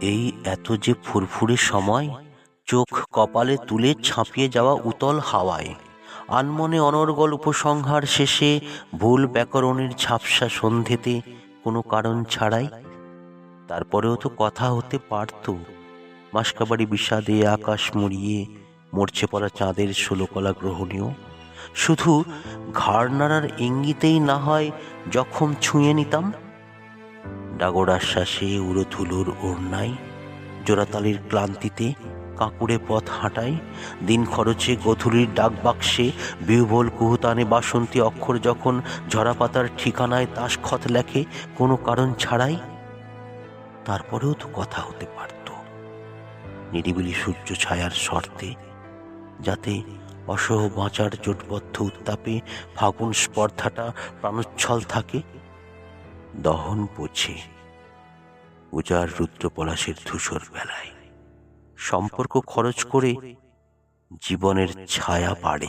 এই এত যে ফুরফুরে সময়, চোখ কপালে তুলে ছাপিয়ে যাওয়া উতল হাওয়ায়। আনমনে অনর্গল উপসংহার শেষে ভুল ব্যাকরণের ঝাপসা সন্ধেতে কোনো কারণ ছাড়াই। তারপরেও তো কথা হতে পারত। মাসকাবাড়ি বিষাদে আকাশ মুড়িয়ে মরছে পড়া চাঁদের ষোলকলা গ্রহণীয়। শুধু ঘাড় নাড়ার ইঙ্গিতেই না হয় জখম ছুঁয়ে নিতাম ডাগর আশ্বাসে উড়োথুলোর ওড়নায়, জোড়াতালির ক্লান্তিতে কাঁকুড়ে পথ হাঁটাই দিন খরচে গধুলির ডাক বাক্সে বিহবল কুহুতানে বাসন্তী অক্ষর যখন ঝরাপাতার ঠিকানায় তাসখত লেখে কোনো কারণ ছাড়াই, তারপরেও তো কথা হতে পারত। নিরিবিলি সূর্য ছায়ার শর্তে, যাতে অসহ বাঁচার জোটবদ্ধ উত্তাপে ফাগুন স্পর্ধাটা প্রাণোচ্ছল থাকে দহন পড়ছে। উজার রুদ্র পলাশের ধূসর বেলায়। সম্পর্ক খরচ করে জীবনের ছায়া বাড়ে